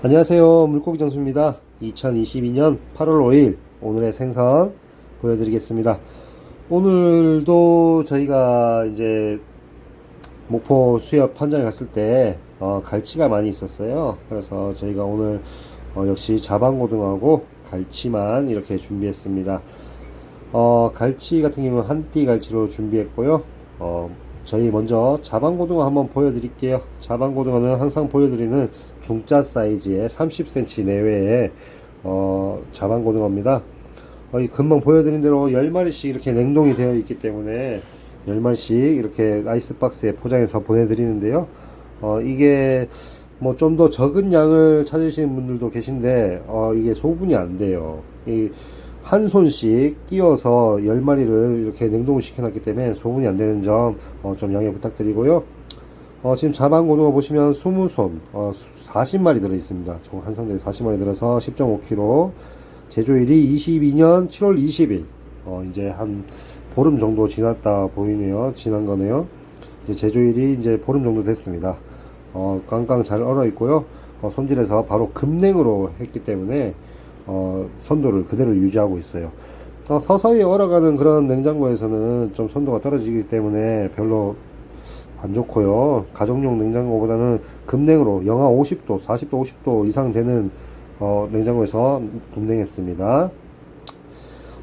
안녕하세요. 물고기 장수입니다. 2022년 8월 5일 오늘의 생선 보여드리겠습니다. 오늘도 저희가 이제 목포 수협 현장에 갔을 때 어, 갈치가 많이 있었어요. 그래서 저희가 오늘 어, 역시 자방고등하고 갈치만 이렇게 준비했습니다. 어, 갈치 같은 경우는 한띠 갈치로 준비했고요. 어, 저희 먼저 자방고등어 한번 보여드릴게요. 자방고등어는 항상 보여드리는 중짜 사이즈의 30cm 내외의 어, 자방고등어입니다. 어, 이 금방 보여드린 대로 10마리씩 이렇게 냉동이 되어 있기 때문에 10마리씩 이렇게 아이스박스에 포장해서 보내드리는데요. 어, 이게 뭐 좀 더 적은 양을 찾으시는 분들도 계신데 어, 이게 소분이 안 돼요. 이 한 손씩 끼워서 10마리를 이렇게 냉동을 시켜 놨기 때문에 소분이 안 되는 점 어, 좀 양해 부탁드리고요. 어, 지금 자방고등어 보시면 20손, 어, 40마리 들어 있습니다. 총 한 상자에 40마리 들어서 10.5kg. 제조일이 22년 7월 20일. 어, 이제 한 보름 정도 지났다 보이네요. 지난 거네요. 이제 제조일이 이제 보름 정도 됐습니다. 어, 깡깡 잘 얼어 있고요. 어, 손질해서 바로 급냉으로 했기 때문에 어, 선도를 그대로 유지하고 있어요. 어, 서서히 얼어가는 그런 냉장고에서는 좀 선도가 떨어지기 때문에 별로 안 좋고요. 가정용 냉장고보다는 급냉으로 영하 50도, 40도, 50도 이상 되는 어, 냉장고에서 급냉했습니다.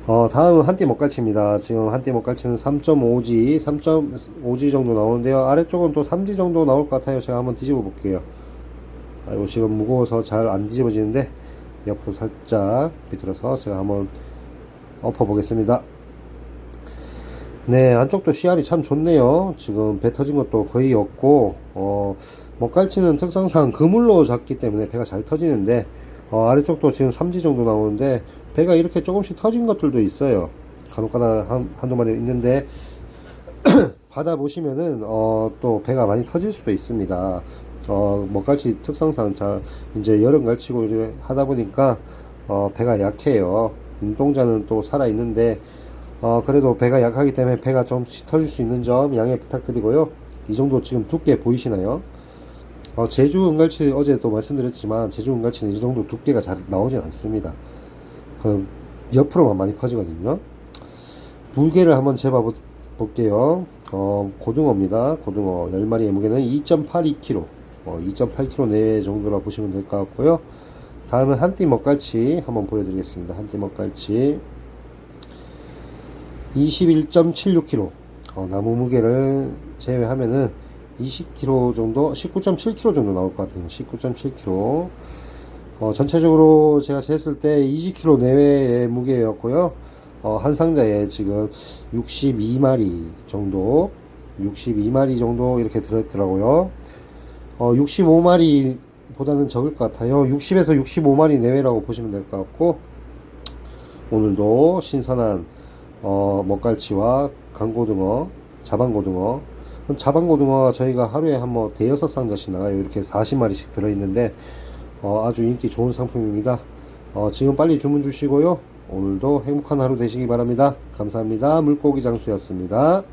어, 다음은 한띠 먹갈치입니다. 지금 한띠 먹갈치는 3.5G, 3.5G 정도 나오는데요. 아래쪽은 또 3G 정도 나올 것 같아요. 제가 한번 뒤집어 볼게요. 아이고, 지금 무거워서 잘 안 뒤집어지는데, 옆으로 살짝 비틀어서 제가 한번 엎어 보겠습니다. 네, 안쪽도 씨알이 참 좋네요. 지금 배 터진 것도 거의 없고, 어, 먹갈치는 특성상 그물로 잡기 때문에 배가 잘 터지는데, 어, 아래쪽도 지금 3지 정도 나오는데, 배가 이렇게 조금씩 터진 것들도 있어요. 간혹가다 한, 한두 마리 있는데, 바다 보시면은, 어, 또 배가 많이 터질 수도 있습니다. 어, 먹갈치 특성상 자, 이제 여름 갈치고 하다 보니까, 어, 배가 약해요. 눈동자는 또 살아 있는데, 어, 그래도 배가 약하기 때문에 배가 좀 터질 수 있는 점 양해 부탁드리고요. 이 정도 지금 두께 보이시나요? 어, 제주 은갈치 어제 또 말씀드렸지만 제주 은갈치는 이 정도 두께가 잘 나오진 않습니다. 그 옆으로만 많이 퍼지거든요. 무게를 한번 재봐 보- 볼게요. 어, 고등어입니다. 고등어 10마리의 무게는 2.82kg. 어, 2.8kg 내 정도라 보시면 될 것 같고요. 다음은 한띠 먹갈치 한번 보여드리겠습니다. 한띠 먹갈치 21.76kg. 어, 나무 무게를 제외하면은 20kg 정도, 19.7kg 정도 나올 것 같아요. 19.7kg. 어, 전체적으로 제가 쟀을 때 20kg 내외의 무게였고요. 어, 한 상자에 지금 62마리 정도, 62마리 정도 이렇게 들어있더라고요. 어, 65마리 보다는 적을 것 같아요. 60에서 65마리 내외라고 보시면 될 것 같고, 오늘도 신선한 어, 먹갈치와 강고등어, 자방고등어. 자방고등어가 저희가 하루에 한 뭐 대여섯 상자씩 나가요. 이렇게 40마리씩 들어있는데, 어, 아주 인기 좋은 상품입니다. 어, 지금 빨리 주문 주시고요. 오늘도 행복한 하루 되시기 바랍니다. 감사합니다. 물고기 장수였습니다.